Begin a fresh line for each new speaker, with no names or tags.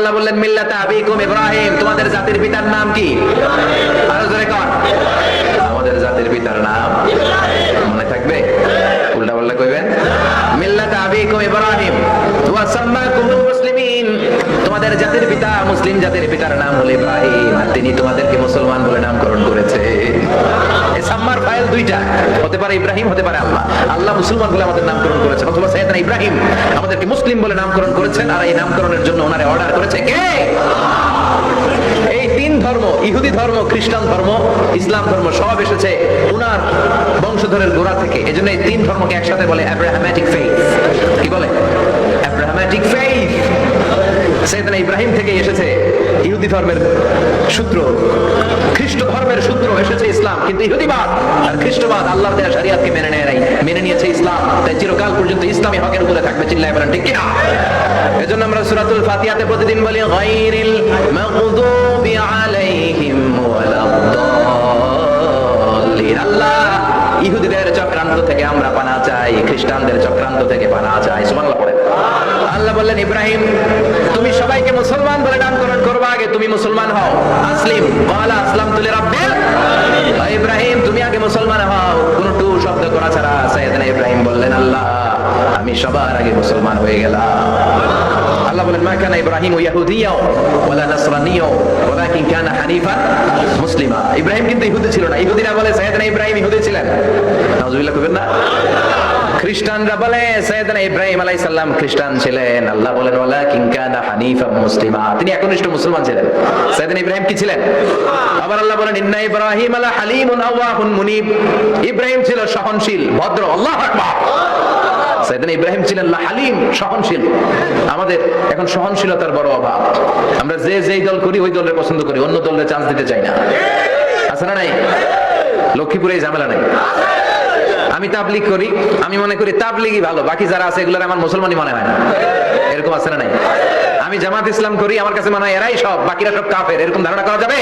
আল্লাহ বললেন, মিল্লাতা আবিকুম ইব্রাহিম। তোমাদের জাতির পিতার নাম কি? আরও জোরে কর। আমাদের জাতির পিতার নাম মনে থাকবে? উল্টা পাল্টা কইবেন? মিল্লাতা আবিকুম ইব্রাহিম। ওয়া মুসলিমিন। তোমাদের জাতির পিতা মুসলিম জাতির পিতার নাম হলো ইব্রাহিম, আর তিনি তোমাদেরকে মুসলমান বলে নামকরণ করেছে। এই সাম্মার ফাইল দুইটা। হতে পারে ইব্রাহিম, হতে পারে আল্লাহ। আল্লাহ মুসলমান বলে আমাদের নামকরণ করেছেন অথবা ইব্রাহিম। আমাদেরকে মুসলিম বলে নামকরণ করেছেন আর এই নামকরণের জন্য ওনারে অর্ডার করেছে কে? এই তিন ধর্ম, ইহুদি ধর্ম, খ্রিস্টান ধর্ম, ইসলাম ধর্ম সব এসেছে উনার বংশধরের গোড়া থেকে। এজন্য এই তিন ধর্মকে একসাথে বলে অ্যাব্রাহামেটিক ফেইথ কি বলে? অ্যাব্রাহামেটিক ফেইথ সৈয়দনা ইব্রাহিম থেকে এসেছে। ইহুদি ধর্মের সূত্র, খ্রিস্ট ধর্মের সূত্র এসেছে ইসলাম। কিন্তু ইহুদিবাদ আর খ্রিস্টবাদ আল্লাহ দেয়া শরিয়াতকে মেনে নেয় মেনে নিয়েছে ইসলাম। তাই চিরকাল পর্যন্ত ইসলামী হকের উপরে থাকবে, চিল্লায় বলেন, ঠিক কিনা? এজন্য আমরা সূরাতুল ফাতিহাতে প্রতিদিন বলি মাগদুবি আলাইহিম আল্লাহ, ইহুদিদের চক্রান্ত থেকে আমরা পানা চাই, খ্রিস্টানদের চক্রান্ত থেকে পানা চাই। সুবহানাল্লাহ আল্লাহ বললেন, ইব্রাহিম, তুমি সবাইকে মুসলমান বলে নামকরণ করবা আগে তুমি মুসলমান হও। আসলিম ক্বালা আসলামতু লিরাব্বিল। ইব্রাহিম, তুমি আগে মুসলমান হও কোন টু শব্দ করা ছাড়া সাইয়েদনা ইব্রাহিম বললেন আল্লাহ আমি সবার আগে মুসলমান হয়ে গেলাম। আল্লাহ বলেন, মা কানা ইব্রাহিম ওয়ালা কানা হানিফা মুসলিমা। ইব্রাহিম কিন্তু ইহুদি ছিল না। ইহুদিরা বলে, সাইয়েদনা ইব্রাহিম ইহুদি ছিলেন। নাউজুবিল্লাহ না। খ্রিস্টানরা বলে ইব্রাহিম আলাইহিস সালাম খ্রিস্টান ছিলেন। আল্লাহ বলেন কানা হানিফা মুসলিমা। তিনি একনিষ্ঠ মুসলমান ছিলেন। সৈয়দনা ইব্রাহিম কি ছিলেন? আবার আল্লাহ বলেন, ইন্না ইব্রাহিম আলা হালিমুন আওয়াহুন মুনিব। ইব্রাহিম ছিল সহনশীল, ভদ্র, আল্লাহু আকবার। সাইয়েদনা ইব্রাহিম ছিলেন হালিম, সহনশীল। আমাদের এখন সহনশীলতার বড় অভাব। আমরা যে যেই দল করি, ওই দলের পছন্দ করি, অন্য দলের চান্স দিতে চাই না। আছে না নাই? লক্ষ্মীপুরে ঝামেলা নাই। আমি তাবলিগ করি, আমি মনে করি তাবলিগই ভালো। বাকি যারা আছে, এগুলোর আমার মুসলমানই মনে হয় না। এরকম আছে না নাই? আমি জামাত ইসলাম করি, আমার কাছে মনে হয় এরাই সব, বাকিরা সব কাফের। এরকম ধারণা করা যাবে?